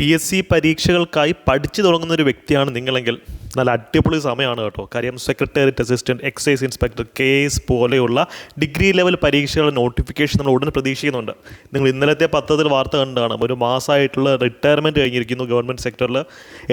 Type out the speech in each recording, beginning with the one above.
P S C പരീക്ഷകൾക്കായി പഠിച്ചു തുടങ്ങുന്ന ഒരു വ്യക്തിയാണ് നിങ്ങളെങ്കിൽ നല്ല അടിപൊളി സമയമാണ് കേട്ടോ. കാര്യം secretariat assistant excise inspector K S പോലെയുള്ള ഡിഗ്രി ലെവൽ പരീക്ഷകളുടെ നോട്ടിഫിക്കേഷൻ നമ്മൾ ഉടനെ പ്രതീക്ഷിക്കുന്നുണ്ട്. നിങ്ങൾ ഇന്നലത്തെ പത്രത്തിൽ വാർത്ത കണ്ടാണ് ഒരു മാസമായിട്ടുള്ള റിട്ടയർമെന്റ് കഴിഞ്ഞിരിക്കുന്നു ഗവൺമെന്റ് സെക്ടറിൽ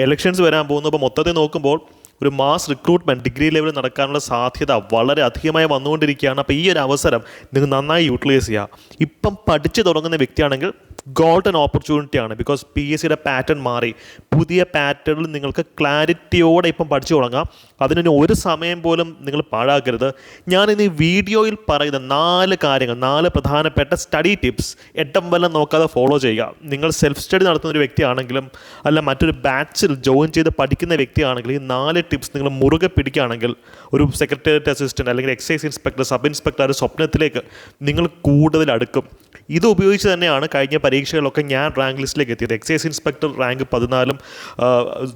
എലക്ഷൻസ് വരാൻ പോകുന്നു. അപ്പോൾ മൊത്തത്തിൽ നോക്കുമ്പോൾ ഒരു മാസ് റിക്രൂട്ട്മെന്റ് ഡിഗ്രി ലെവലിൽ നടക്കാനുള്ള സാധ്യത വളരെ അധികമായി വന്നുകൊണ്ടിരിക്കുകയാണ്. അപ്പോൾ ഈ ഒരു അവസരം നിങ്ങൾ നന്നായി യൂട്ടിലൈസ് ചെയ്യുക. ഇപ്പം പഠിച്ചു തുടങ്ങുന്ന വ്യക്തിയാണെങ്കിൽ ഗോൾഡൻ ഓപ്പർച്യൂണിറ്റി ആണ്. ബിക്കോസ് പി എസ് സിയുടെ പാറ്റേൺ മാറി. പുതിയ പാറ്റേണിൽ നിങ്ങൾക്ക് ക്ലാരിറ്റിയോടെ ഇപ്പം പഠിച്ചു തുടങ്ങാം. അതിന് ഒരു സമയം പോലും നിങ്ങൾ പാഴാക്കരുത്. ഞാൻ ഈ വീഡിയോയിൽ പറയുന്ന നാല് കാര്യങ്ങൾ നാല് പ്രധാനപ്പെട്ട സ്റ്റഡി ടിപ്സ് എട്ടം വല്ലം നോക്കാതെ ഫോളോ ചെയ്യുക. നിങ്ങൾ സെൽഫ് സ്റ്റഡി നടത്തുന്ന ഒരു വ്യക്തിയാണെങ്കിലും അല്ല മറ്റൊരു ബാച്ചിൽ ജോയിൻ ചെയ്ത് പഠിക്കുന്ന വ്യക്തിയാണെങ്കിലും ഈ നാല് ടിപ്സ് നിങ്ങൾ മുറുകെ പിടിക്കുകയാണെങ്കിൽ ഒരു സെക്രട്ടേറിയറ്റ് അസിസ്റ്റന്റ് അല്ലെങ്കിൽ എക്സൈസ് ഇൻസ്പെക്ടർ സബ് ഇൻസ്പെക്ടർ സ്വപ്നത്തിലേക്ക് നിങ്ങൾ കൂടുതൽ അടുക്കും. ഇത് ഉപയോഗിച്ച് തന്നെയാണ് കഴിഞ്ഞ പരീക്ഷകളിലൊക്കെ ഞാൻ റാങ്ക് ലിസ്റ്റിലേക്ക് എത്തിയത്. എക്സൈസ് ഇൻസ്പെക്ടർ റാങ്ക് പതിനാലും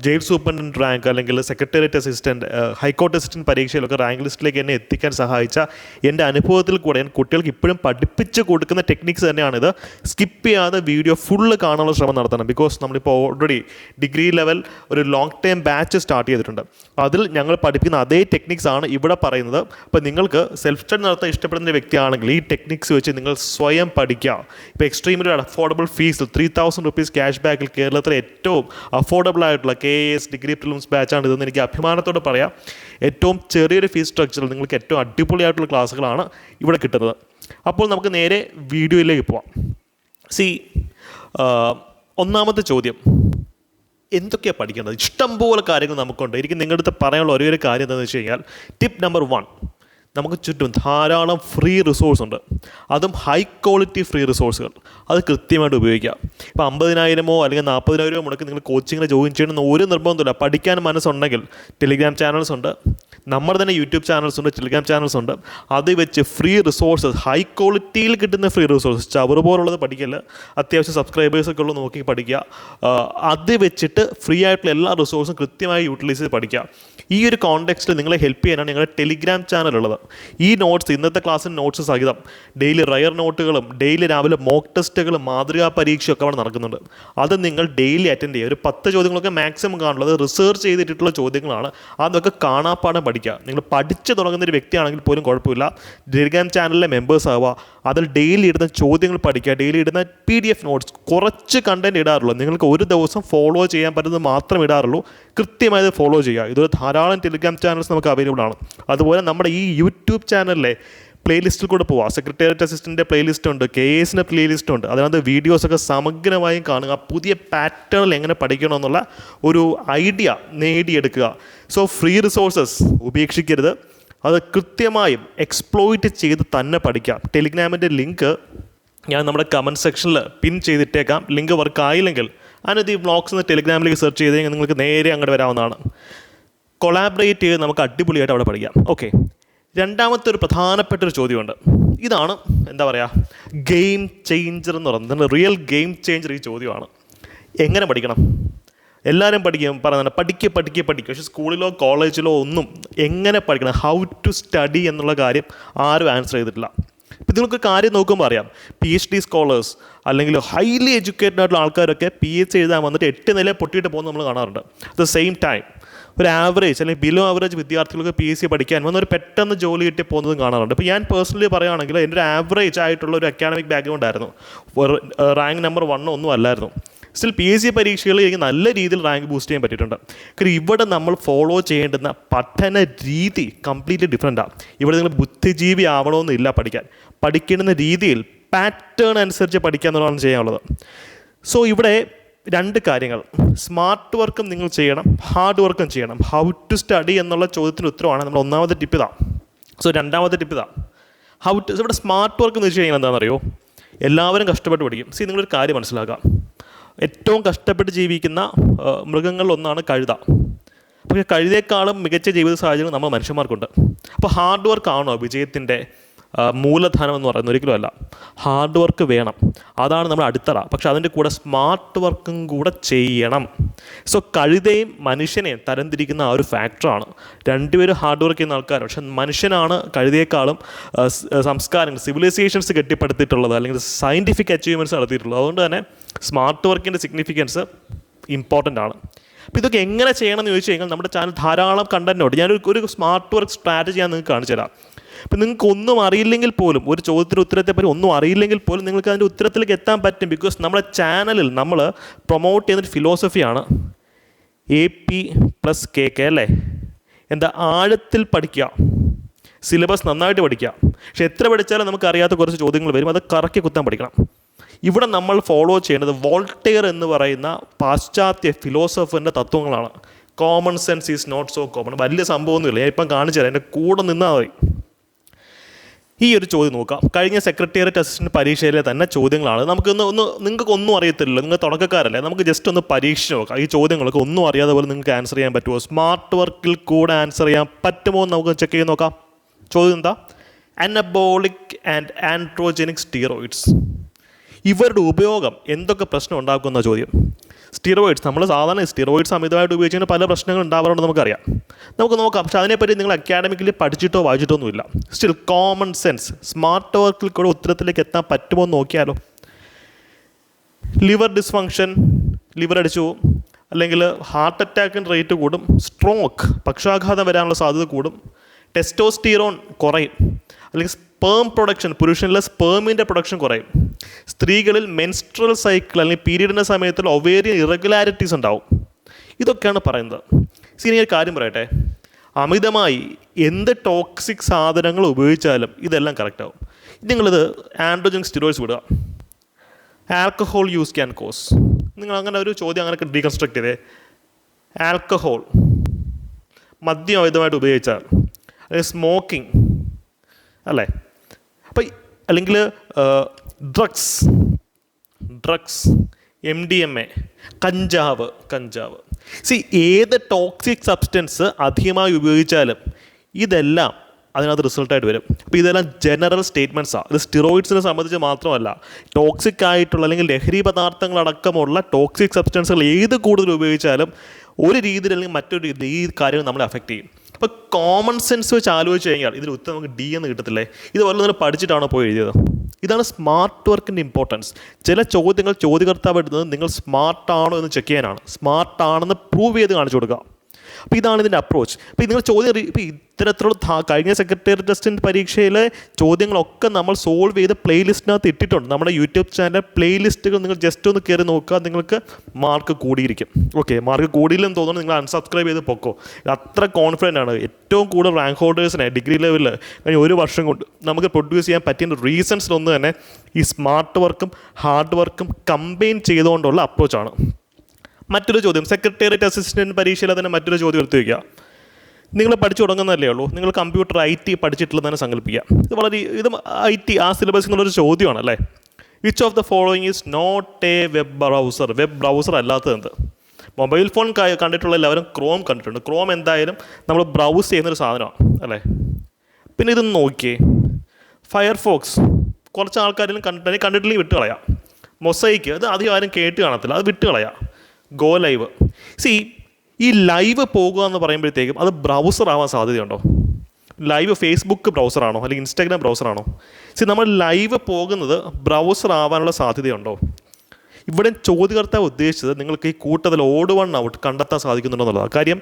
ജയിൽ സൂപ്രണ്ടന്റ് റാങ്ക് അല്ലെങ്കിൽ secretariat assistant high court assistant പരീക്ഷയിലൊക്കെ rank ലിസ്റ്റിലേക്ക് എന്നെ എത്തിക്കാൻ സഹായിച്ച എന്റെ അനുഭവത്തിൽ കൂടെ ഞാൻ കുട്ടികൾക്ക് ഇപ്പോഴും പഠിപ്പിച്ച് കൊടുക്കുന്ന ടെക്നിക്സ് തന്നെയാണിത്. സ്കിപ്പ് ചെയ്യാതെ വീഡിയോ ഫുള്ള് കാണാനുള്ള ശ്രമം നടത്തണം. ബിക്കോസ് നമ്മളിപ്പോൾ ഓൾറെഡി ഡിഗ്രി ലെവൽ ഒരു ലോങ് ടൈം ബാച്ച് സ്റ്റാർട്ട് ചെയ്തിട്ടുണ്ട്. അതിൽ ഞങ്ങൾ പഠിപ്പിക്കുന്ന അതേ ടെക്നിക്സ് ആണ് ഇവിടെ പറയുന്നത്. അപ്പോൾ നിങ്ങൾക്ക് സെൽഫ് സ്റ്റഡി നടത്താൻ ഇഷ്ടപ്പെടുന്ന വ്യക്തിയാണെങ്കിൽ ഈ ടെക്നിക്സ് വെച്ച് നിങ്ങൾ സ്വയം പഠിക്കുക. ഇപ്പോൾ extremely affordable fees three thousand rupees cash ബാക്കിൽ കേരളത്തിലെ ഏറ്റവും അഫോർഡബിൾ ആയിട്ടുള്ള കെ എസ് ഡിഗ്രി പ്രിലിംസ് ബാച്ചാണ് ഇതെന്ന് എനിക്ക് അഭിമാനത്തോടെ പറയാം. ഏറ്റവും ചെറിയൊരു ഫീസ് സ്ട്രക്ചറിൽ നിങ്ങൾക്ക് ഏറ്റവും അടിപൊളിയായിട്ടുള്ള ക്ലാസ്സുകളാണ് ഇവിടെ കിട്ടുന്നത്. അപ്പോൾ നമുക്ക് നേരെ വീഡിയോയിലേക്ക് പോവാം. സി ഒന്നാമത്തെ ചോദ്യം. എന്തൊക്കെയാണ് പഠിക്കേണ്ടത്? ഇഷ്ടംപോലെ കാര്യങ്ങൾ നമുക്കുണ്ട്. എനിക്ക് നിങ്ങളുടെ അടുത്ത് പറയാനുള്ള ഒരേ ഒരു കാര്യം എന്താണെന്ന് വെച്ച് കഴിഞ്ഞാൽ ടിപ്പ് നമ്പർ വൺ നമുക്ക് ചുറ്റും ധാരാളം ഫ്രീ റിസോഴ്സ് ഉണ്ട്. അതും ഹൈ ക്വാളിറ്റി ഫ്രീ റിസോഴ്സുകൾ അത് കൃത്യമായിട്ട് ഉപയോഗിക്കുക ഇപ്പോൾ അമ്പതിനായിരമോ അല്ലെങ്കിൽ നാൽപ്പതിനായിരമോ മുടക്കി നിങ്ങൾ കോച്ചിങ്ങിൽ ജോയിൻ ചെയ്യണമെന്ന് ഒരു നിർബന്ധമില്ല പഠിക്കാൻ മനസ്സുണ്ടെങ്കിൽ ടെലിഗ്രാം ചാനൽസ് ഉണ്ട്. നമ്മുടെ തന്നെ യൂട്യൂബ് ചാനൽസ് ഉണ്ട് ടെലിഗ്രാം ചാനൽസ് ഉണ്ട്. അത് വെച്ച് ഫ്രീ റിസോഴ്സസ് ഹൈ ക്വാളിറ്റിയിൽ കിട്ടുന്ന ഫ്രീ റിസോഴ്സസ് ചവറ് പോലുള്ളത് പഠിക്കല്ല. അത്യാവശ്യം സബ്സ്ക്രൈബേഴ്സൊക്കെ ഉള്ളത് നോക്കി പഠിക്കുക. അത് വെച്ചിട്ട് ഫ്രീ ആയിട്ടുള്ള എല്ലാ റിസോഴ്സും കൃത്യമായി യൂട്ടിലൈസ് ചെയ്ത് പഠിക്കുക. ഈ ഒരു കോണ്ടെക്സ്റ്റിൽ നിങ്ങളെ ഹെൽപ്പ് ചെയ്യാനാണ് ഞങ്ങളുടെ ടെലിഗ്രാം ചാനൽ ഉള്ളത്. ഈ നോട്ട്സ് ഇന്നത്തെ ക്ലാസ്സിൽ നോട്ട്സ് സഹിതം ഡെയിലി റയർ നോട്ടുകളും ഡെയിലി രാവിലെ മോക്ക് ടെസ്റ്റുകളും മാതൃകാ പരീക്ഷയൊക്കെ അവിടെ നടക്കുന്നുണ്ട്. അത് നിങ്ങൾ ഡെയിലി അറ്റൻഡ് ചെയ്യുക. ഒരു പത്ത് ചോദ്യങ്ങളൊക്കെ മാക്സിമം കാണുള്ളത് റിസർച്ച് ചെയ്തിട്ടുള്ള ചോദ്യങ്ങളാണ്. അതൊക്കെ കാണാപ്പാടം പഠിക്കുക. നിങ്ങൾ പഠിച്ചു തുടങ്ങുന്ന ഒരു വ്യക്തിയാണെങ്കിൽ പോലും കുഴപ്പമില്ല. ടെലിഗ്രാം ചാനലിലെ മെമ്പേഴ്സ് ആവുക. അതിൽ ഡെയിലി ഇടുന്ന ചോദ്യങ്ങൾ പഠിക്കുക. ഡെയിലി ഇടുന്ന പി ഡി എഫ് നോട്ട്സ് കുറച്ച് കണ്ടന്റ് ഇടാറുള്ളൂ. നിങ്ങൾക്ക് ഒരു ദിവസം ഫോളോ ചെയ്യാൻ പറ്റുന്നത് മാത്രം ഇടാറുള്ളൂ. കൃത്യമായത് ഫോളോ ചെയ്യുക. ഇതൊരു ധാരാളം ടെലിഗ്രാം ചാനൽസ് നമുക്ക് അവൈലബിൾ ആണ്. അതുപോലെ നമ്മുടെ ഈ യൂട്യൂബ് ചാനലിലെ പ്ലേലിസ്റ്റിൽ കൂടെ പോവാം. സെക്രട്ടേറിയറ്റ് അസിസ്റ്റന്റെ പ്ലേലിസ്റ്റ് ഉണ്ട് കെ എസിന്റെ പ്ലേലിസ്റ്റ് ഉണ്ട്. അതിനകത്ത് വീഡിയോസൊക്കെ സമഗ്രമായും കാണുക പുതിയ പാറ്റേണിൽ എങ്ങനെ പഠിക്കണമെന്നുള്ള ഒരു ഐഡിയ നേടിയെടുക്കുക. സോ ഫ്രീ റിസോഴ്സസ് ഉപേക്ഷിക്കരുത്. അത് കൃത്യമായും എക്സ്പ്ലോയിറ്റ് ചെയ്ത് തന്നെ പഠിക്കാം. ടെലിഗ്രാമിന്റെ ലിങ്ക് ഞാൻ നമ്മുടെ കമന്റ് സെക്ഷനിൽ പിൻ ചെയ്തിട്ടേക്കാം. ലിങ്ക് വർക്ക് ആയില്ലെങ്കിൽ അതിനകത്ത് ഈ വ്ളോഗ്സ് എന്ന് ടെലിഗ്രാമിലേക്ക് സെർച്ച് ചെയ്ത് നിങ്ങൾക്ക് നേരെ അങ്ങോട്ട് വരാവുന്നതാണ്. കൊളാബറേറ്റ് ചെയ്ത് നമുക്ക് അടിപൊളിയായിട്ട് അവിടെ പഠിക്കാം. ഓക്കെ രണ്ടാമത്തെ ഒരു പ്രധാനപ്പെട്ട ഒരു ചോദ്യമുണ്ട്. ഇതാണ് എന്താ പറയുക ഗെയിം ചേഞ്ചർ എന്ന് പറയുന്നത്. റിയൽ ഗെയിം ചേഞ്ചർ ഈ ചോദ്യമാണ്. എങ്ങനെ പഠിക്കണം? എല്ലാവരും പഠിക്കും പറയുന്നത് പഠിക്കുക പഠിക്കുക പഠിക്കുക പക്ഷേ സ്കൂളിലോ കോളേജിലോ ഒന്നും എങ്ങനെ പഠിക്കണം? ഹൗ ടു സ്റ്റഡി എന്നുള്ള കാര്യം ആരും ആൻസർ ചെയ്തിട്ടില്ല. ഇപ്പം നിങ്ങൾക്ക് കാര്യം നോക്കുമ്പോൾ അറിയാം. പി എച്ച് ഡി സ്കോളേഴ്സ് അല്ലെങ്കിൽ ഹൈലി എഡ്യൂക്കേറ്റഡ് ആയിട്ടുള്ള ആൾക്കാരൊക്കെ പി എച്ച് എഴുതാൻ വന്നിട്ട് എട്ട് നില പൊട്ടിയിട്ട് പോകുന്നത് നമ്മൾ കാണാറുണ്ട്. അറ്റ് ദ സെയിം ടൈം ഒരു ആവറേജ് അല്ലെങ്കിൽ ബിലോ ആവറേജ് വിദ്യാർത്ഥികൾക്ക് പി എസ് സി പഠിക്കാൻ വന്നൊരു പെട്ടെന്ന് ജോലി കിട്ടി പോകുന്നതും കാണാറുണ്ട്. ഇപ്പോൾ ഞാൻ പേഴ്സണലി പറയുകയാണെങ്കിൽ എന്റെ ഒരു ആവറേജ് ആയിട്ടുള്ള ഒരു അക്കാഡമിക് ബാക്ക്ഗ്രൗണ്ട് ആയിരുന്നു റാങ്ക് നമ്പർ വണ്ണോ ഒന്നും അല്ലായിരുന്നു. സ്റ്റിൽ പി എസ് സി പരീക്ഷകളിൽ എനിക്ക് നല്ല രീതിയിൽ റാങ്ക് ബൂസ്റ്റ് ചെയ്യാൻ പറ്റിയിട്ടുണ്ട്. കാരണം ഇവിടെ നമ്മൾ ഫോളോ ചെയ്യേണ്ടുന്ന പഠന രീതി കംപ്ലീറ്റ്ലി ഡിഫറെന്റാണ് ഇവിടെ നിങ്ങൾ ബുദ്ധിജീവി ആവണമെന്നില്ല പഠിക്കാൻ. പഠിക്കേണ്ടുന്ന രീതിയിൽ പാറ്റേൺ അനുസരിച്ച് എന്നുള്ളതാണ് ചെയ്യാനുള്ളത്. സോ ഇവിടെ രണ്ട് കാര്യങ്ങൾ. സ്മാർട്ട് വർക്കും നിങ്ങൾ ചെയ്യണം ഹാർഡ് വർക്കും ചെയ്യണം. ഹൗ ടു സ്റ്റഡി എന്നുള്ള ചോദ്യത്തിന് ഉത്തരവാണ് നമ്മൾ ഒന്നാമത്തെ ടിപ്പ് ഇതാ. സോ രണ്ടാമത്തെ ടിപ്പ് ഇതാ. ഹൗ ടു ഇവിടെ സ്മാർട്ട് വർക്ക് എന്ന് വെച്ച് കഴിഞ്ഞാൽ എന്താണെന്നറിയോ? എല്ലാവരും കഷ്ടപ്പെട്ട് പഠിക്കും. സി നിങ്ങളൊരു കാര്യം മനസ്സിലാക്കാം. ഏറ്റവും കഷ്ടപ്പെട്ട് ജീവിക്കുന്ന മൃഗങ്ങളിലൊന്നാണ് കഴുത. പക്ഷേ കഴുതേക്കാളും മികച്ച ജീവിത സാഹചര്യം നമ്മൾ മനുഷ്യന്മാർക്കുണ്ട്. അപ്പോൾ ഹാർഡ് വർക്ക് ആണോ വിജയത്തിന്റെ മൂലധനം എന്ന് പറയുന്നത് ഒരിക്കലും അല്ല. ഹാർഡ് വർക്ക് വേണം. അതാണ് നമ്മൾ അടിത്തറ. പക്ഷെ അതിന്റെ കൂടെ സ്മാർട്ട് വർക്കും കൂടെ ചെയ്യണം. സോ കഴുതയും മനുഷ്യനെയും തരംതിരിക്കുന്ന ആ ഒരു ഫാക്ടറാണ് രണ്ടുപേരും ഹാർഡ് വർക്ക് ചെയ്യുന്ന ആൾക്കാർ പക്ഷെ മനുഷ്യനാണ് കഴുതയേക്കാളും സംസ്കാരങ്ങൾ സിവിലൈസേഷൻസ് കെട്ടിപ്പടുത്തിയിട്ടുള്ളത് അല്ലെങ്കിൽ സയന്റിഫിക് അച്ചീവ്മെന്റ്സ് നടത്തിയിട്ടുള്ളത്. അതുകൊണ്ട് തന്നെ സ്മാർട്ട് വർക്കിന്റെ സിഗ്നിഫിക്കൻസ് ഇമ്പോർട്ടന്റ് ആണ്. അപ്പോൾ ഇതൊക്കെ എങ്ങനെ ചെയ്യണമെന്ന് ചോദിച്ചു കഴിഞ്ഞാൽ നമ്മുടെ ചാനൽ ധാരാളം കണ്ടന്റുണ്ട് ഞാനൊരു ഒരു സ്മാർട്ട് വർക്ക് സ്ട്രാറ്റജി ഞാൻ നിങ്ങൾക്ക് കാണിച്ചു തരാം. ഇപ്പം നിങ്ങൾക്ക് ഒന്നും അറിയില്ലെങ്കിൽ പോലും ഒരു ചോദ്യത്തിന് ഉത്തരത്തെപ്പറ്റി ഒന്നും അറിയില്ലെങ്കിൽ പോലും നിങ്ങൾക്ക് അതിന്റെ ഉത്തരത്തിലേക്ക് എത്താൻ പറ്റും. ബിക്കോസ് നമ്മുടെ ചാനലിൽ നമ്മൾ പ്രൊമോട്ട് ചെയ്യുന്നൊരു ഫിലോസഫിയാണ് A P plus K K അല്ലേ? എന്താ ആഴത്തിൽ പഠിക്കുക. സിലബസ് നന്നായിട്ട് പഠിക്കുക. പക്ഷെ എത്ര പഠിച്ചാലും നമുക്ക് അറിയാത്ത കുറച്ച് ചോദ്യങ്ങൾ വരും. അത് കറക്കി കുത്താൻ പഠിക്കണം. ഇവിടെ നമ്മൾ ഫോളോ ചെയ്യേണ്ടത് വോൾട്ടെയർ എന്ന് പറയുന്ന പാശ്ചാത്യ ഫിലോസഫറിന്റെ തത്വങ്ങളാണ്. Common sense is not so common വലിയ സംഭവമൊന്നുമില്ല. ഞാൻ ഇപ്പം കാണിച്ചു തരാം എന്റെ കൂടെ നിന്നാൽ മതി. ഈ ഒരു ചോദ്യം നോക്കാം. കഴിഞ്ഞ സെക്രട്ടേറിയറ്റ് അസിസ്റ്റന്റ് പരീക്ഷയിലെ തന്നെ ചോദ്യങ്ങളാണ്. നമുക്കൊന്ന് ഒന്ന് നിങ്ങൾക്ക് ഒന്നും അറിയത്തില്ലല്ലോ. നിങ്ങൾ തുടക്കക്കാരല്ലേ. നമുക്ക് ജസ്റ്റ് ഒന്ന് പരീക്ഷിച്ച് നോക്കാം. ഈ ചോദ്യങ്ങളൊക്കെ ഒന്നും അറിയാതെ പോലെ നിങ്ങൾക്ക് ആൻസർ ചെയ്യാൻ പറ്റുമോ? സ്മാർട്ട് വർക്കിൽ കൂടെ ആൻസർ ചെയ്യാൻ പറ്റുമോ എന്ന് നമുക്ക് ചെക്ക് ചെയ്ത് നോക്കാം. ചോദ്യം എന്താ? അനബോളിക് ആൻഡ് ആൻഡ്രോജനിക് സ്റ്റീറോയിഡ്സ് ഇവരുടെ ഉപയോഗം എന്തൊക്കെ പ്രശ്നം ഉണ്ടാക്കുന്ന ചോദ്യം? സ്റ്റിറോയിഡ്സ് നമ്മൾ സാധാരണ സ്റ്റിറോയിഡ്സ് അമിതമായിട്ട് ഉപയോഗിച്ചാൽ പല പ്രശ്നങ്ങൾ ഉണ്ടാവാറുണ്ട് നമുക്കറിയാം. നമുക്ക് നോക്കാം. പക്ഷേ അതിനെപ്പറ്റി നിങ്ങൾ അക്കാഡമിക്കലി പഠിച്ചിട്ടോ വായിച്ചിട്ടോ ഒന്നുമില്ല സ്റ്റിൽ കോമൺ സെൻസ് സ്മാർട്ട് വർക്കിൽ കൂടെ ഉത്തരത്തിലേക്ക് എത്താൻ പറ്റുമോ എന്ന് നോക്കിയാലോ. ലിവർ ഡിസ്ഫങ്ഷൻ ലിവർ അടിച്ചു അല്ലെങ്കിൽ ഹാർട്ട് അറ്റാക്കിന്റെ റേറ്റ് കൂടും. സ്ട്രോക്ക് പക്ഷാഘാതം വരാനുള്ള സാധ്യത കൂടും. ടെസ്റ്റോസ്റ്റീറോൺ കുറയും. അല്ലെങ്കിൽ സ്പേം പ്രൊഡക്ഷൻ പുരുഷനിലെ സ്പേമിന്റെ പ്രൊഡക്ഷൻ കുറയും. സ്ത്രീകളിൽ മെൻസ്ട്രൽ സൈക്കിൾ അല്ലെങ്കിൽ പീരീഡിന്റെ സമയത്തിൽ ഒവേരിയൻ ഇറഗുലാരിറ്റീസ് ഉണ്ടാവും. ഇതൊക്കെയാണ് പറയുന്നത്. സീനിയർ കാര്യം പറയട്ടെ. അമിതമായി എന്ത് ടോക്സിക് സാധനങ്ങൾ ഉപയോഗിച്ചാലും ഇതെല്ലാം കറക്റ്റാവും നിങ്ങളിത് ആൻഡ്രോജൻ സ്റ്റിറോയിഡ്സ് വിടുക. ആൽക്കഹോൾ യൂസ് ക്യാൻ കോസ് നിങ്ങൾ അങ്ങനെ ഒരു ചോദ്യം അങ്ങനെ ഡീകൺസ്ട്രക്ട് ചെയ്തേ. ആൽക്കഹോൾ മദ്യം അമിതമായിട്ട് ഉപയോഗിച്ചാൽ അല്ലെങ്കിൽ സ്മോക്കിംഗ് അല്ലേ? അപ്പം അല്ലെങ്കിൽ drugs drugs M D M A കഞ്ചാവ്. കഞ്ചാവ്. സി ഏത് ടോക്സിക് സബ്സ്റ്റൻസ് അധികമായി ഉപയോഗിച്ചാലും ഇതെല്ലാം അതിനകത്ത് റിസൾട്ടായിട്ട് വരും. അപ്പോൾ ഇതെല്ലാം ജനറൽ സ്റ്റേറ്റ്മെന്റ്സാണ് ഇത് സ്റ്റിറോയിഡ്സിനെ സംബന്ധിച്ച് മാത്രമല്ല ടോക്സിക് ആയിട്ടുള്ള അല്ലെങ്കിൽ ലഹരി പദാർത്ഥങ്ങളടക്കമുള്ള ടോക്സിക് സബ്സ്റ്റൻസുകൾ ഏത് കൂടുതൽ ഉപയോഗിച്ചാലും ഒരു രീതിയിൽ അല്ലെങ്കിൽ മറ്റൊരു രീതിയിൽ ഈ കാര്യങ്ങൾ നമ്മളെ അഫക്റ്റ് ചെയ്യും. അപ്പോൾ കോമൺ സെൻസ് വെച്ച് ആലോചിച്ച് കഴിഞ്ഞാൽ ഇതിൽ ഉത്തരം നമുക്ക് ഡി എന്ന് കിട്ടത്തില്ലേ? ഇതുപോലെ നിങ്ങൾ പഠിച്ചിട്ടാണോ പോയി എഴുതിയത്? ഇതാണ് സ്മാർട്ട് വർക്കിന്റെ ഇമ്പോർട്ടൻസ് ചില ചോദ്യങ്ങൾ ചോദ്യകർത്താവ് എടുത്തത് നിങ്ങൾ സ്മാർട്ടാണോ എന്ന് ചെക്ക് ചെയ്യാനാണ്. സ്മാർട്ടാണെന്ന് പ്രൂവ് ചെയ്ത് കാണിച്ചു കൊടുക്കുക. അപ്പോൾ ഇതാണ് ഇതിന്റെ അപ്രോച്ച് അപ്പോൾ നിങ്ങൾ ചോദ്യം ഇപ്പോൾ ഇത്തരത്തിലുള്ള കഴിഞ്ഞ സെക്രട്ടറി ടെസ്റ്റിന്റെ പരീക്ഷയിലെ ചോദ്യങ്ങളൊക്കെ നമ്മൾ സോൾവ് ചെയ്ത് പ്ലേലിസ്റ്റിനകത്ത് ഇട്ടിട്ടുണ്ട്. നമ്മുടെ യൂട്യൂബ് ചാനൽ പ്ലേലിസ്റ്റുകൾ നിങ്ങൾ ജസ്റ്റ് ഒന്ന് കയറി നോക്കുക നിങ്ങൾക്ക് മാർക്ക് കൂടിയിരിക്കും. ഓക്കെ മാർക്ക് കൂടിയില്ലെന്ന് തോന്നുന്നു നിങ്ങൾ അൺസബ്സ്ക്രൈബ് ചെയ്ത് പൊക്കോ. അത്ര കോൺഫിഡന്റ് ആണ്. ഏറ്റവും കൂടുതൽ റാങ്ക് ഹോൾഡേഴ്സിനെ ഡിഗ്രി ലെവലിൽ കഴിഞ്ഞ ഒരു വർഷം കൊണ്ട് നമുക്ക് പ്രൊഡ്യൂസ് ചെയ്യാൻ പറ്റിയ റീസൺസിലൊന്ന് തന്നെ ഈ സ്മാർട്ട് വർക്കും ഹാർഡ് വർക്കും കമ്പൈൻ ചെയ്തുകൊണ്ടുള്ള അപ്രോച്ചാണ് മറ്റൊരു ചോദ്യം. സെക്രട്ടേറിയറ്റ് അസിസ്റ്റന്റ് പരീക്ഷയിൽ തന്നെ മറ്റൊരു ചോദ്യം എടുത്തു വയ്ക്കുക നിങ്ങൾ പഠിച്ചു തുടങ്ങുന്നതല്ലേ ഉള്ളൂ. നിങ്ങൾ കമ്പ്യൂട്ടർ ഐ ടി പഠിച്ചിട്ടുള്ളതെന്ന് സങ്കല്പിക്കുക. ഇത് വളരെ ഇത് ഐ ടി ആ സിലബസ് എന്നുള്ളൊരു ചോദ്യമാണ് അല്ലേ which of the following is not a web browser web browser അല്ലാത്തത് എന്ത് മൊബൈൽ ഫോൺ കണ്ടിട്ടുള്ള എല്ലാവരും ക്രോം കണ്ടിട്ടുണ്ട്. ക്രോം എന്തായാലും നമ്മൾ ബ്രൗസ് ചെയ്യുന്നൊരു സാധനമാണ് അല്ലേ? പിന്നെ ഇത് നോക്കിയേ. ഫയർഫോക്സ് കുറച്ച് ആൾക്കാരെങ്കിലും കണ്ടിട്ടുണ്ടെങ്കിൽ കണ്ടിട്ടില്ലെങ്കിൽ വിട്ട് കളയാം മൊസൈക്ക് അത് അധികം ആരും കേട്ട് കാണത്തില്ല. അത് വിട്ട് കളയാം go live C E live പോകുക എന്ന് പറയുമ്പോഴത്തേക്കും അത് ബ്രൗസർ ആവാൻ സാധ്യതയുണ്ടോ? ലൈവ് ഫേസ്ബുക്ക് ബ്രൗസറാണോ അല്ലെങ്കിൽ ഇൻസ്റ്റാഗ്രാം ബ്രൗസറാണോ സി നമ്മൾ ലൈവ് പോകുന്നത് ബ്രൗസർ ആവാനുള്ള സാധ്യതയുണ്ടോ? ഇവിടെ ചോദ്യകർത്താവ് ഉദ്ദേശിച്ചത് നിങ്ങൾക്ക് ഈ കൂട്ടത്തിൽ ഓട് വൺ ഔട്ട് കണ്ടെത്താൻ സാധിക്കുന്നുണ്ടോ എന്നുള്ളതാണ്. കാര്യം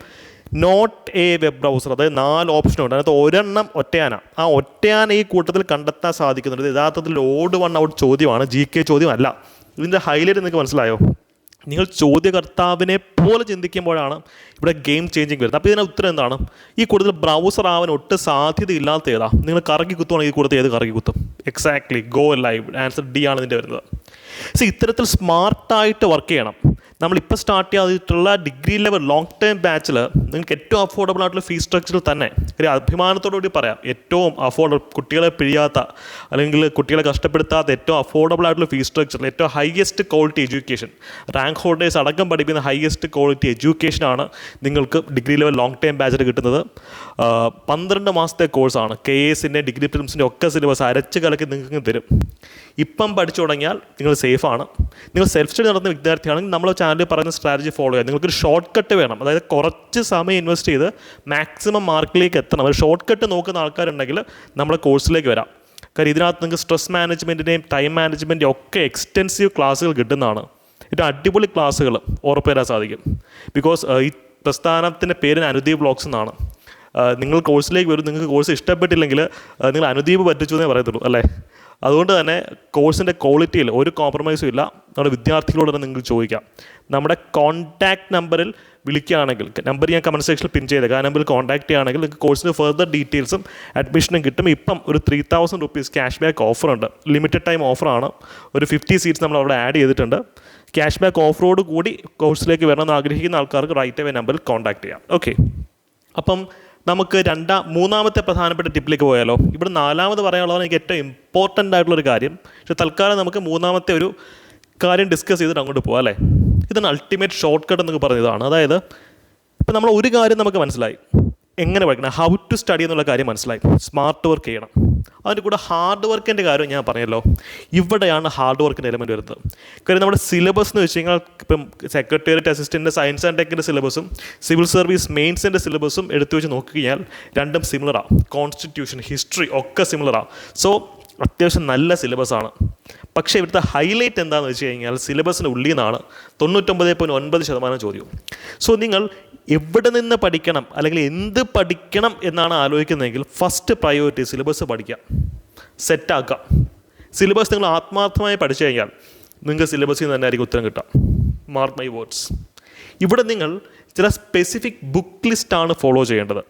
നോട്ട് എ വെബ് ബ്രൗസർ അതായത് നാല് ഓപ്ഷനുണ്ട് അതിനകത്ത് ഒരെണ്ണം ഒറ്റയാന. ആ ഒറ്റയാന ഈ കൂട്ടത്തിൽ കണ്ടെത്താൻ സാധിക്കുന്നുണ്ട്. യഥാർത്ഥത്തിൽ ഓട് വൺ ഔട്ട് ചോദ്യമാണ്. ജി കെ ചോദ്യമല്ല. ഇതിന്റെ ഹൈലൈറ്റ് നിങ്ങൾക്ക് മനസ്സിലായോ? നിങ്ങൾ ചോദ്യകർത്താവിനെ പോലെ ചിന്തിക്കുമ്പോഴാണ് ഇവിടെ ഗെയിം ചേഞ്ചിങ് വരുന്നത്. അപ്പോൾ ഇതിന് ഉത്തരം എന്താണ്? ഈ കൂടുതൽ ബ്രൗസർ ആവാൻ ഒട്ടും സാധ്യതയില്ലാത്ത ഏതാ? നിങ്ങൾ കറങ്ങി കുത്തുവാണെങ്കിൽ ഈ കൂടുതൽ ഏത് കറങ്ങി കുത്തും. Exactly go live answer D ആണ് ഇതിന്റെ വരുന്നത്. സോ ഇത്തരത്തിൽ സ്മാർട്ടായിട്ട് വർക്ക് ചെയ്യണം. നമ്മളിപ്പോൾ സ്റ്റാർട്ട് ചെയ്തിട്ടുള്ള ഡിഗ്രി ലെവൽ ലോങ് ടേം ബാച്ചിൽ നിങ്ങൾക്ക് ഏറ്റവും അഫോർഡബിൾ ആയിട്ടുള്ള ഫീസ് സ്ട്രക്ചറിൽ തന്നെ ഒരു അഭിമാനത്തോടു കൂടി പറയാം. ഏറ്റവും അഫോർഡബിൾ കുട്ടികളെ പിഴിയാത്ത അല്ലെങ്കിൽ കുട്ടികളെ കഷ്ടപ്പെടുത്താത്ത ഏറ്റവും അഫോർഡബിൾ ആയിട്ടുള്ള ഫീസ് സ്ട്രക്ചറിൽ ഏറ്റവും highest quality education rank holders അടക്കം പഠിപ്പിക്കുന്ന ഹയസ്റ്റ് ക്വാളിറ്റി എഡ്യൂക്കേഷനാണ് നിങ്ങൾക്ക് ഡിഗ്രി ലെവൽ ലോങ് ടേം ബാച്ചിൽ കിട്ടുന്നത്. പന്ത്രണ്ട് മാസത്തെ കോഴ്സാണ് കെ എസിന്റെ ഡിഗ്രി ഫിലിംസിന്റെ ഒക്കെ സിലബസ് അരച്ച് കലക്കി നിങ്ങൾക്ക് തരും. ഇപ്പം പഠിച്ചു തുടങ്ങിയാൽ നിങ്ങൾ സേഫാണ് നിങ്ങൾ സെൽഫ് സ്റ്റഡി നടത്തുന്ന വിദ്യാർത്ഥിയാണെങ്കിൽ നമ്മൾ ചാനലിൽ പറയുന്ന സ്ട്രാറ്റജി ഫോളോ ചെയ്യാം നിങ്ങൾക്കൊരു ഷോർട്ട് കട്ട് വേണം. അതായത് കുറച്ച് സമയം ഇൻവെസ്റ്റ് ചെയ്ത് മാക്സിമം മാർക്കിലേക്ക് എത്തണം. ഒരു ഷോർട്ട് കട്ട് നോക്കുന്ന ആൾക്കാരുണ്ടെങ്കിൽ നമ്മുടെ കോഴ്സിലേക്ക് വരാം. കാര്യം ഇതിനകത്ത് നിങ്ങൾക്ക് സ്ട്രെസ് മാനേജ്മെന്റിന്റെയും ടൈം മാനേജ്മെന്റിന്റെയും ഒക്കെ എക്സ്റ്റെൻസീവ് ക്ലാസ്സുകൾ കിട്ടുന്നതാണ്. ഇത് അടിപൊളി ക്ലാസ്സുകൾ ഉറപ്പുവരാൻ സാധിക്കും. ബിക്കോസ് ഈ പ്രസ്ഥാനത്തിന്റെ പേരിന് അനുദീപ് ബ്ലോഗ്സ് എന്നാണ്. നിങ്ങൾ കോഴ്സിലേക്ക് വരും. നിങ്ങൾക്ക് കോഴ്സ് ഇഷ്ടപ്പെട്ടില്ലെങ്കിൽ നിങ്ങൾ അനുദീപ് പറ്റിച്ചു എന്നേ പറയത്തുള്ളൂ. അല്ലേ? അതുകൊണ്ട് തന്നെ കോഴ്സിന്റെ ക്വാളിറ്റിയിൽ ഒരു കോംപ്രമൈസും ഇല്ല. നമ്മുടെ വിദ്യാർത്ഥികളോട് തന്നെ നിങ്ങൾക്ക് ചോദിക്കാം. നമ്മുടെ കോൺടാക്ട് നമ്പറിൽ വിളിക്കുകയാണെങ്കിൽ നമ്പർ ഞാൻ കമന്റ് സെക്ഷനിൽ പിൻ ചെയ്തേക്കാം. ആ നമ്പറിൽ കോൺടാക്ട് ചെയ്യുകയാണെങ്കിൽ നിങ്ങൾക്ക് കോഴ്സിന് ഫർദർ ഡീറ്റെയിൽസും അഡ്മിഷനും കിട്ടും. ഇപ്പം ഒരു three thousand rupees cash back ഓഫറുണ്ട് ലിമിറ്റഡ് ടൈം ഓഫറാണ് ഒരു ഫിഫ്റ്റി സീറ്റ്സ് നമ്മൾ അവിടെ ആഡ് ചെയ്തിട്ടുണ്ട്. ക്യാഷ് ബാക്ക് ഓഫറോട് കൂടി കോഴ്സിലേക്ക് വരണമെന്ന് ആഗ്രഹിക്കുന്ന ആൾക്കാർക്ക് റൈറ്റ് അവേ നമ്പറിൽ കോൺടാക്ട് ചെയ്യാം. ഓക്കെ അപ്പം നമുക്ക് രണ്ടാം മൂന്നാമത്തെ പ്രധാനപ്പെട്ട ടിപ്പിലേക്ക് പോയാലോ? ഇവിടെ നാലാമത് പറയാനുള്ളതാണ് എനിക്ക് ഏറ്റവും ഇമ്പോർട്ടന്റ് ആയിട്ടുള്ളൊരു കാര്യം. പക്ഷേ തൽക്കാലം നമുക്ക് മൂന്നാമത്തെ ഒരു കാര്യം ഡിസ്കസ് ചെയ്തിട്ട് അങ്ങോട്ട് പോകാം അല്ലേ? ഇതാണ് അൾട്ടിമേറ്റ് ഷോർട്ട് കട്ട് എന്നൊക്കെ പറഞ്ഞതാണ്. അതായത് ഇപ്പം നമ്മൾ ഒരു കാര്യം നമുക്ക് മനസ്സിലായി. എങ്ങനെ പഠിക്കണം? ഹൗ ടു സ്റ്റഡി എന്നുള്ള കാര്യം മനസ്സിലായി. സ്മാർട്ട് വർക്ക് ചെയ്യണം. അതിന്റെ കൂടെ ഹാർഡ് വർക്കിന്റെ കാര്യം ഞാൻ പറഞ്ഞല്ലോ. ഇവിടെയാണ് ഹാർഡ് വർക്കിന്റെ എലമെന്റ് വരുന്നത്. കാര്യം നമ്മുടെ സിലബസ് എന്ന് വെച്ച് കഴിഞ്ഞാൽ ഇപ്പം സെക്രട്ടേറിയറ്റ് അസിസ്റ്റന്റ് സയൻസ് ആൻഡ് ടെക്കിന്റെ സിലബസും സിവിൽ സർവീസ് മെയിൻസിന്റെ സിലബസും എടുത്തു വെച്ച് നോക്കിക്കഴിഞ്ഞാൽ രണ്ടും സിമിലറാണ് കോൺസ്റ്റിറ്റ്യൂഷൻ ഹിസ്റ്ററി ഒക്കെ സിമിലറാണ് സോ അത്യാവശ്യം നല്ല സിലബസാണ് പക്ഷേ ഇവിടുത്തെ ഹൈലൈറ്റ് എന്താണെന്ന് വെച്ച് കഴിഞ്ഞാൽ സിലബസിന് ഉള്ളിൽ നിന്നാണ് തൊണ്ണൂറ്റൊമ്പത് പോയിന്റ് ഒൻപത് ശതമാനം ചോദ്യം സോ നിങ്ങൾ എവിടെ നിന്ന് പഠിക്കണം അല്ലെങ്കിൽ എന്ത് പഠിക്കണം എന്നാണ് ആലോചിക്കുന്നതെങ്കിൽ ഫസ്റ്റ് പ്രയോറിറ്റി സിലബസ് പഠിക്കാം സെറ്റാക്കാം സിലബസ് നിങ്ങൾ ആത്മാർത്ഥമായി പഠിച്ചു കഴിഞ്ഞാൽ നിങ്ങൾക്ക് സിലബസിൽ നിന്ന് തന്നെ ആയിരിക്കും ഉത്തരം കിട്ടുക. മാർക്ക് മൈ വേർഡ്സ് ഇവിടെ നിങ്ങൾ ചില സ്പെസിഫിക് ബുക്ക് ലിസ്റ്റാണ് ഫോളോ ചെയ്യേണ്ടത്.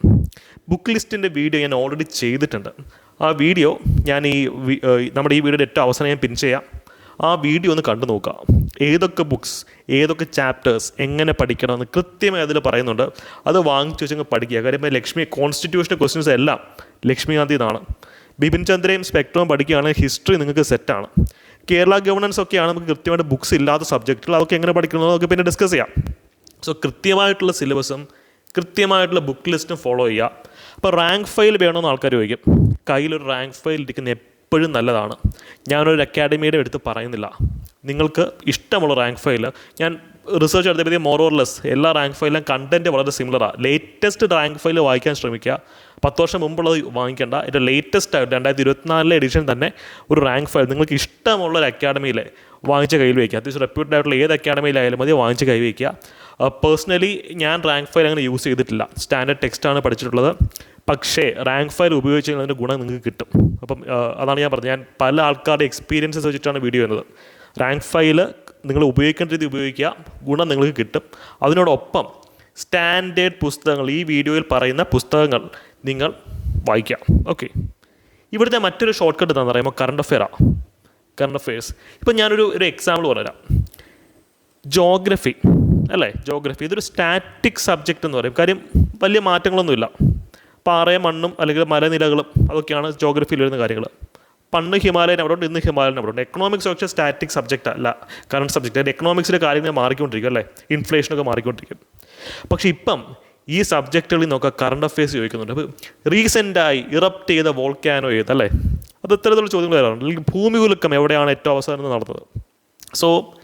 ബുക്ക് ലിസ്റ്റിന്റെ വീഡിയോ ഞാൻ ഓൾറെഡി ചെയ്തിട്ടുണ്ട്. ആ വീഡിയോ ഞാൻ ഈ നമ്മുടെ ഈ വീഡിയോയുടെ ഏറ്റവും അവസാനം ഞാൻ പിൻ ചെയ്യാം. ആ വീഡിയോ ഒന്ന് കണ്ടു നോക്കുക ഏതൊക്കെ ബുക്സ് ഏതൊക്കെ ചാപ്റ്റേഴ്സ് എങ്ങനെ പഠിക്കണം എന്ന് കൃത്യമായി അതിൽ പറയുന്നുണ്ട്. അത് വാങ്ങിച്ചു വെച്ചങ്ങ് പഠിക്കുക. കാര്യം ലക്ഷ്മി കോൺസ്റ്റിറ്റ്യൂഷൻ ക്വസ്റ്റ്യൻസ് എല്ലാം ലക്ഷ്മികാന്തി ഇതാണ് ബിപിൻ ചന്ദ്രയും സ്പെക്ട്രവും പഠിക്കുകയാണെങ്കിൽ ഹിസ്റ്ററി നിങ്ങൾക്ക് സെറ്റാണ് കേരള ഗവർണൻസ് ഒക്കെയാണ് നമുക്ക് കൃത്യമായിട്ട് ബുക്സ് ഇല്ലാത്ത സബ്ജക്റ്റുകൾ അതൊക്കെ എങ്ങനെ പഠിക്കണമെന്നതൊക്കെ പിന്നെ ഡിസ്കസ് ചെയ്യാം. സോ കൃത്യമായിട്ടുള്ള സിലബസും കൃത്യമായിട്ടുള്ള ബുക്ക് ലിസ്റ്റും ഫോളോ ചെയ്യുക. അപ്പോൾ റാങ്ക് ഫയൽ വേണമെന്ന് ആൾക്കാർ ചോദിക്കും. കയ്യിലൊരു റാങ്ക് ഫയൽ ഇരിക്കുന്ന എപ്പോഴും നല്ലതാണ്. ഞാനൊരു അക്കാഡമിയുടെ എടുത്ത് പറയുന്നില്ല. നിങ്ങൾക്ക് ഇഷ്ടമുള്ള റാങ്ക് ഫയൽ ഞാൻ റിസർച്ച് നടത്തിയപ്പോഴത്തേക്കും മോറോർലെസ് എല്ലാ റാങ്ക് ഫയലും കണ്ടന്റ് വളരെ സിമിലറാണ് ലേറ്റസ്റ്റ് റാങ്ക് ഫയൽ വായിക്കാൻ ശ്രമിക്കുക. പത്ത് വർഷം മുമ്പുള്ളത് വാങ്ങിക്കേണ്ട. ഏറ്റവും ലേറ്റസ്റ്റ് ആയിട്ട് രണ്ടായിരത്തി ഇരുപത്തിനാലിലെ എഡിഷൻ തന്നെ ഒരു റാങ്ക് ഫയൽ നിങ്ങൾക്ക് ഇഷ്ടമുള്ള ഒരു അക്കാഡമിയിലെ വാങ്ങിച്ച് കയ്യിൽ വയ്ക്കുക. അത്യാവശ്യം റെപ്യൂട്ടഡ് ആയിട്ടുള്ള ഏത് അക്കാഡമിയിലായാലും മതി വാങ്ങിച്ച് കൈ വയ്ക്കുക. പേഴ്സണലി ഞാൻ റാങ്ക് ഫയൽ അങ്ങനെ യൂസ് ചെയ്തിട്ടില്ല. സ്റ്റാൻഡേർഡ് ടെക്സ്റ്റാണ് പഠിച്ചിട്ടുള്ളത്. പക്ഷേ റാങ്ക് ഫയൽ ഉപയോഗിച്ച് കഴിഞ്ഞാൽ അതിന്റെ ഗുണം നിങ്ങൾക്ക് കിട്ടും. അപ്പം അതാണ് ഞാൻ പറഞ്ഞത്. ഞാൻ പല ആൾക്കാരുടെ എക്സ്പീരിയൻസസ് വെച്ചിട്ടാണ് വീഡിയോ എന്നത് റാങ്ക് ഫയൽ നിങ്ങൾ ഉപയോഗിക്കേണ്ട രീതി ഉപയോഗിക്കുക. ഗുണം നിങ്ങൾക്ക് കിട്ടും. അതിനോടൊപ്പം സ്റ്റാൻഡേർഡ് പുസ്തകങ്ങൾ ഈ വീഡിയോയിൽ പറയുന്ന പുസ്തകങ്ങൾ നിങ്ങൾ വായിക്കാം ഓക്കെ ഇവിടുത്തെ മറ്റൊരു ഷോർട്ട് കട്ട് എന്താണെന്ന് പറയുമ്പോൾ കറണ്ട് അഫെയറാണ് കറണ്ട് അഫെയർസ് ഇപ്പം ഞാനൊരു ഒരു എക്സാമ്പിൾ പറയാം ജോഗ്രഫി അല്ലേ? ജോഗ്രഫി ഇതൊരു സ്റ്റാറ്റിക് സബ്ജക്റ്റ് എന്ന് പറയും. കാര്യം വലിയ മാറ്റങ്ങളൊന്നുമില്ല. പാറയും മണ്ണും അല്ലെങ്കിൽ മലനിരകളും അതൊക്കെയാണ് ജോഗ്രഫിയിൽ വരുന്ന കാര്യങ്ങൾ. പണ്ട് ഹിമാലയൻ അവിടെ ഉണ്ട് ഇന്ന് ഹിമാലയൻ അവിടെ ഉണ്ട്. എക്കണോമിക്സ് പക്ഷേ സ്റ്റാറ്റിക് സബ്ജക്റ്റ് അല്ല കറണ്ട് സബ്ജക്റ്റ് അതിന്റെ എക്കണോമിക്സിലെ കാര്യങ്ങൾ മാറിക്കൊണ്ടിരിക്കും അല്ലേ? ഇൻഫ്ലേഷനൊക്കെ മാറിക്കൊണ്ടിരിക്കും. പക്ഷേ ഇപ്പം ഈ സബ്ജക്റ്റുകളിൽ നിന്നൊക്കെ കറണ്ട് അഫയേഴ്സ് ചോദിക്കുന്നുണ്ട്. അപ്പോൾ റീസെന്റായി ഇറപ്റ്റ് ചെയ്ത വോൾക്കാനോ ഏതല്ലേ അത് ഇത്തരത്തിലുള്ള ചോദ്യങ്ങൾ വരാറുണ്ട്. അല്ലെങ്കിൽ ഭൂമി കുലുക്കം എവിടെയാണ് ഏറ്റവും അവസാനം നടന്നത്? സോ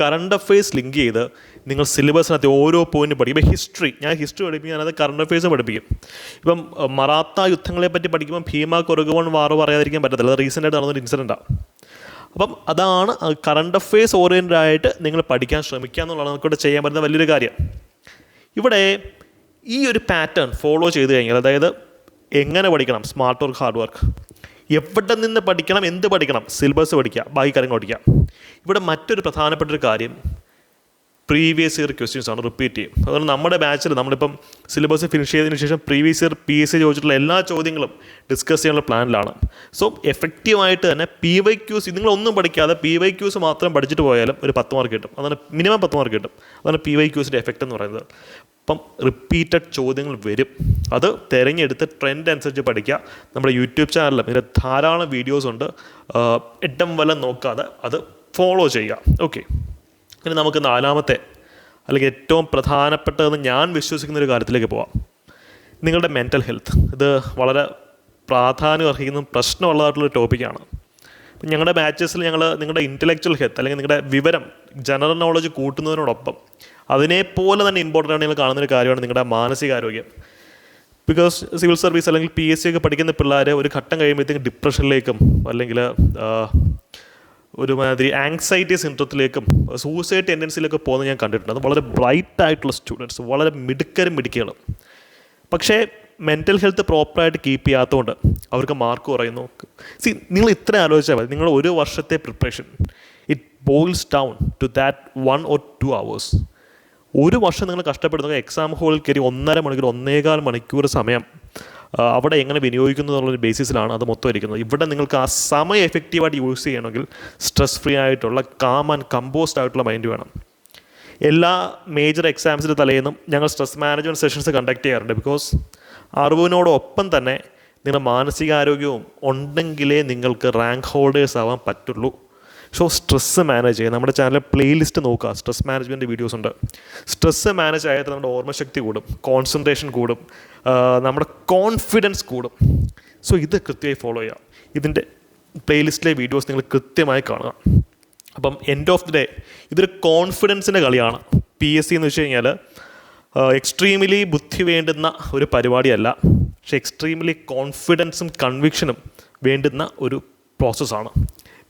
കറണ്ട് അഫയേഴ്സ് ലിങ്ക് ചെയ്ത് നിങ്ങൾ സിലബസിനകത്ത് ഓരോ പോയിന്റ് പഠിക്കും. ഇപ്പം ഹിസ്റ്ററി ഞാൻ ഹിസ്റ്ററി പഠിപ്പിക്കും ഞാനത് കറണ്ട് അഫയേഴ്സ് പഠിപ്പിക്കും. ഇപ്പം മറാത്ത യുദ്ധങ്ങളെ പറ്റി പഠിക്കുമ്പോൾ ഭീമ കൊറുകുവൺ വാറ് പറയാതിരിക്കാൻ പറ്റത്തില്ല. അത് റീസെന്റ് ആയിട്ട് നടന്നൊരു ഇൻസിഡന്റാണ് അപ്പം അതാണ് കറണ്ട് അഫയേഴ്സ് ഓറിയന്റഡ് ആയിട്ട് നിങ്ങൾ പഠിക്കാൻ ശ്രമിക്കുക എന്നുള്ളതാണ് നമുക്കിവിടെ ചെയ്യാൻ പറ്റുന്ന വലിയൊരു കാര്യം. ഇവിടെ ഈ ഒരു പാറ്റേൺ ഫോളോ ചെയ്ത് കഴിഞ്ഞാൽ അതായത് എങ്ങനെ പഠിക്കണം? സ്മാർട്ട് വർക്ക് ഹാർഡ് വർക്ക് എവിടെ നിന്ന് പഠിക്കണം? എന്ത് പഠിക്കണം? സിലബസ് പഠിക്കുക ബാക്കി കാര്യങ്ങൾ പഠിക്കുക. ഇവിടെ മറ്റൊരു പ്രധാനപ്പെട്ട ഒരു കാര്യം പ്രീവിയസ് ഇയർ ക്വസ്റ്റ്യൻസ് ആണ് റിപ്പീറ്റ് ചെയ്യും. അതുകൊണ്ട് നമ്മുടെ ബാച്ചിൽ നമ്മളിപ്പം സിലബസ് ഫിനിഷ് ചെയ്തതിന് ശേഷം previous year P S C ചോദിച്ചിട്ടുള്ള എല്ലാ ചോദ്യങ്ങളും ഡിസ്കസ് ചെയ്യാനുള്ള പ്ലാനിലാണ് സോ എഫക്റ്റീവായിട്ട് തന്നെ പി വൈ ക്യൂസ് നിങ്ങളൊന്നും പഠിക്കാതെ പി വൈ ക്യൂസ് മാത്രം പഠിച്ചിട്ട് പോയാലും ഒരു പത്ത് മാർക്ക് കിട്ടും. അതാണ് മിനിമം പത്ത് മാർക്ക് കിട്ടും. അതാണ് പി വൈ ക്യൂസിന്റെ എഫക്റ്റ് എന്ന് പറയുന്നത്. അപ്പം റിപ്പീറ്റഡ് ചോദ്യങ്ങൾ വരും. അത് തിരഞ്ഞെടുത്ത് ട്രെൻഡ് അനുസരിച്ച് പഠിക്കുക. നമ്മുടെ യൂട്യൂബ് ചാനലിലും ഇതിന്റെ ധാരാളം വീഡിയോസ് ഉണ്ട്. ഇടം വല്ലം നോക്കാതെ അത് ഫോളോ ചെയ്യുക. ഓക്കെ ഇനി നമുക്ക് നാലാമത്തെ അല്ലെങ്കിൽ ഏറ്റവും പ്രധാനപ്പെട്ടതെന്ന് ഞാൻ വിശ്വസിക്കുന്ന ഒരു കാര്യത്തിലേക്ക് പോവാം. നിങ്ങളുടെ മെന്റൽ ഹെൽത്ത് ഇത് വളരെ പ്രാധാന്യം അർഹിക്കുന്ന പ്രശ്നമുള്ളതായിട്ടുള്ള ടോപ്പിക്കാണ് ഞങ്ങളുടെ ബാച്ചസിൽ ഞങ്ങൾ നിങ്ങളുടെ ഇന്റലക്ച്വൽ ഹെൽത്ത് അല്ലെങ്കിൽ നിങ്ങളുടെ വിവരം ജനറൽ നോളജ് കൂട്ടുന്നതിനോടൊപ്പം അതിനെപ്പോലെ തന്നെ ഇമ്പോർട്ടന്റ് ആണ് നിങ്ങൾ കാണുന്നൊരു കാര്യമാണ് നിങ്ങളുടെ മാനസികാരോഗ്യം ബിക്കോസ് സിവിൽ സർവീസ് അല്ലെങ്കിൽ പി എസ് സി ഒക്കെ പഠിക്കുന്ന പിള്ളേർ ഒരു ഘട്ടം കഴിയുമ്പോഴത്തേക്കും ഡിപ്രഷനിലേക്കും അല്ലെങ്കിൽ ഒരുമാതിരി ആങ്സൈറ്റി സിൻഡ്രത്തിലേക്കും സൂസൈഡ് ടെൻഡൻസിയിലൊക്കെ പോകുന്നത് ഞാൻ കണ്ടിട്ടുണ്ട്. അത് വളരെ ബ്രൈറ്റ് ആയിട്ടുള്ള സ്റ്റുഡൻസ് വളരെ മിടുക്കരും മിടുക്കികളും. പക്ഷേ മെന്റൽ ഹെൽത്ത് പ്രോപ്പറായിട്ട് കീപ്പ് ചെയ്യാത്തതുകൊണ്ട് അവർക്ക് മാർക്ക് കുറയുന്നു. സി നിങ്ങൾ ഇത്ര ആലോചിച്ചാൽ മതി. നിങ്ങൾ ഒരു വർഷത്തെ preparation it boils down to that one or two hours ഒരു വർഷം നിങ്ങൾ കഷ്ടപ്പെടുന്ന എക്സാം ഹോളിൽ കയറി ഒന്നര മണിക്കൂർ ഒന്നേകാൽ മണിക്കൂർ സമയം അവിടെ എങ്ങനെ വിനിയോഗിക്കുന്നു എന്നുള്ളൊരു ബേസിസിലാണ് അത് മൊത്തം ഇരിക്കുന്നത്. ഇവിടെ നിങ്ങൾക്ക് ആ സമയം എഫക്റ്റീവായിട്ട് യൂസ് ചെയ്യണമെങ്കിൽ സ്ട്രെസ് ഫ്രീ ആയിട്ടുള്ള കാം ആൻഡ് കമ്പോസ്ഡ് ആയിട്ടുള്ള മൈൻഡ് വേണം. എല്ലാ മേജർ എക്സാംസിന്റെ തലേന്നും ഞങ്ങൾ സ്ട്രെസ് മാനേജ്മെന്റ് സെഷൻസ് കണ്ടക്ട് ചെയ്യാറുണ്ട്. ബിക്കോസ് അറിവിനോടൊപ്പം തന്നെ നിങ്ങളുടെ മാനസികാരോഗ്യവും ഉണ്ടെങ്കിലേ നിങ്ങൾക്ക് റാങ്ക് ഹോൾഡേഴ്സ് ആവാൻ പറ്റുള്ളൂ. സോ സ്ട്രെസ്സ് മാനേജ് ചെയ്യുക. നമ്മുടെ ചാനലിൽ പ്ലേലിസ്റ്റ് നോക്കുക. സ്ട്രെസ് മാനേജ്മെന്റ് വീഡിയോസ് ഉണ്ട്. സ്ട്രെസ്സ് മാനേജ് ആയത് നമ്മുടെ ഓർമ്മശക്തി കൂടും. കോൺസെൻട്രേഷൻ കൂടും. നമ്മുടെ കോൺഫിഡൻസ് കൂടും. സോ ഇത് കൃത്യമായി ഫോളോ ചെയ്യുക. ഇതിന്റെ പ്ലേലിസ്റ്റിലെ വീഡിയോസ് നിങ്ങൾ കൃത്യമായി കാണുക. അപ്പം എൻഡ് ഓഫ് ദി ഡേ ഇതൊരു കോൺഫിഡൻസിന്റെ കളിയാണ്. പി എസ് സി എന്ന് വെച്ച് കഴിഞ്ഞാൽ എക്സ്ട്രീമിലി ബുദ്ധി വേണ്ടുന്ന ഒരു പരിപാടിയല്ല. പക്ഷേ എക്സ്ട്രീമിലി കോൺഫിഡൻസും കൺവിക്ഷനും വേണ്ടുന്ന ഒരു പ്രോസസ്സാണ്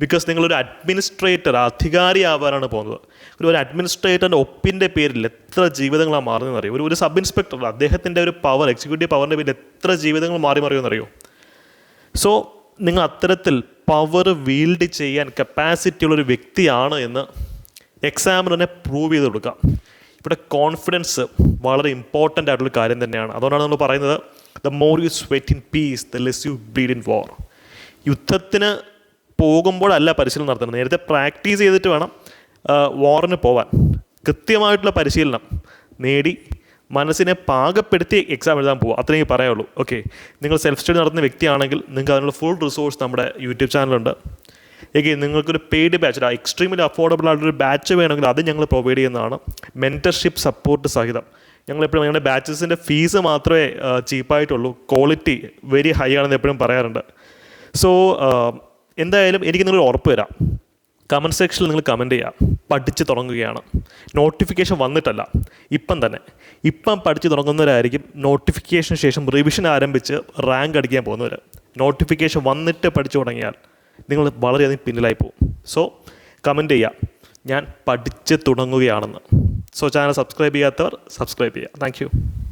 ബിക്കോസ് നിങ്ങളൊരു അഡ്മിനിസ്ട്രേറ്റർ അധികാരിയാവാനാണ് പോകുന്നത്. ഒരു ഒരു അഡ്മിനിസ്ട്രേറ്ററിന്റെ ഒപ്പിന്റെ പേരിൽ എത്ര ജീവിതങ്ങളാണ് മാറുന്നതെന്ന് അറിയോ ഒരു ഒരു സബ് ഇൻസ്പെക്ടർ അദ്ദേഹത്തിന്റെ ഒരു പവർ എക്സിക്യൂട്ടീവ് പവറിന്റെ പേരിൽ എത്ര ജീവിതങ്ങൾ മാറി മറിയുമെന്നറിയോ സോ നിങ്ങൾ അത്തരത്തിൽ പവർ വീൽഡ് ചെയ്യാൻ കപ്പാസിറ്റി ഉള്ളൊരു വ്യക്തിയാണ് എന്ന് എക്സാമിനെ പ്രൂവ് ചെയ്ത് കൊടുക്കാം ഇവിടെ കോൺഫിഡൻസ് വളരെ ഇമ്പോർട്ടന്റ് ആയിട്ടുള്ള കാര്യം തന്നെയാണ്. അതുകൊണ്ടാണ് നമ്മൾ പറയുന്നത് the more you sweat in peace the less you bleed in war യുദ്ധത്തിന് പോകുമ്പോഴല്ല പരിശീലനം നടത്തുന്നത് നേരത്തെ പ്രാക്ടീസ് ചെയ്തിട്ട് വേണം വാറിന് പോവാൻ. കൃത്യമായിട്ടുള്ള പരിശീലനം നേടി മനസ്സിനെ പാകപ്പെടുത്തി എക്സാം എഴുതാൻ പോകും അത്രയും പറയുള്ളൂ ഓക്കെ നിങ്ങൾ സെൽഫ് സ്റ്റഡി നടത്തുന്ന വ്യക്തിയാണെങ്കിൽ നിങ്ങൾക്ക് അതിനുള്ള ഫുൾ റിസോഴ്സ് നമ്മുടെ യൂട്യൂബ് ചാനലുണ്ട് എങ്കിൽ നിങ്ങൾക്കൊരു പെയ്ഡ് ബാച്ച് ആ എക്സ്ട്രീമിലി അഫോർഡബിൾ ആയിട്ടൊരു ബാച്ച് വേണമെങ്കിൽ അത് ഞങ്ങൾ പ്രൊവൈഡ് ചെയ്യുന്നതാണ്. മെന്റർഷിപ്പ് സപ്പോർട്ട് സഹിതം. ഞങ്ങൾ എപ്പോഴും ഞങ്ങളുടെ ബാച്ചസിന്റെ ഫീസ് മാത്രമേ ചീപ്പായിട്ടുള്ളൂ ക്വാളിറ്റി വെരി ഹൈ ആണെന്ന് എപ്പോഴും പറയാറുണ്ട്. സോ എന്തായാലും എനിക്ക് നിങ്ങൾ ഉറപ്പ് തരാം. കമന്റ് സെക്ഷനിൽ നിങ്ങൾ കമന്റ് ചെയ്യുക പഠിച്ച് തുടങ്ങുകയാണ്. നോട്ടിഫിക്കേഷൻ വന്നിട്ടല്ല. ഇപ്പം തന്നെ. ഇപ്പം പഠിച്ച് തുടങ്ങുന്നവരായിരിക്കും നോട്ടിഫിക്കേഷന് ശേഷം റിവിഷൻ ആരംഭിച്ച് റാങ്ക് അടിക്കാൻ പോകുന്നവർ നോട്ടിഫിക്കേഷൻ വന്നിട്ട് പഠിച്ചു തുടങ്ങിയാൽ നിങ്ങൾ വളരെയധികം പിന്നിലായി പോകും. സോ കമന്റ് ചെയ്യുക ഞാൻ പഠിച്ച് തുടങ്ങുകയാണെന്ന്. സോ ചാനൽ സബ്സ്ക്രൈബ് ചെയ്യാത്തവർ സബ്സ്ക്രൈബ് ചെയ്യുക താങ്ക്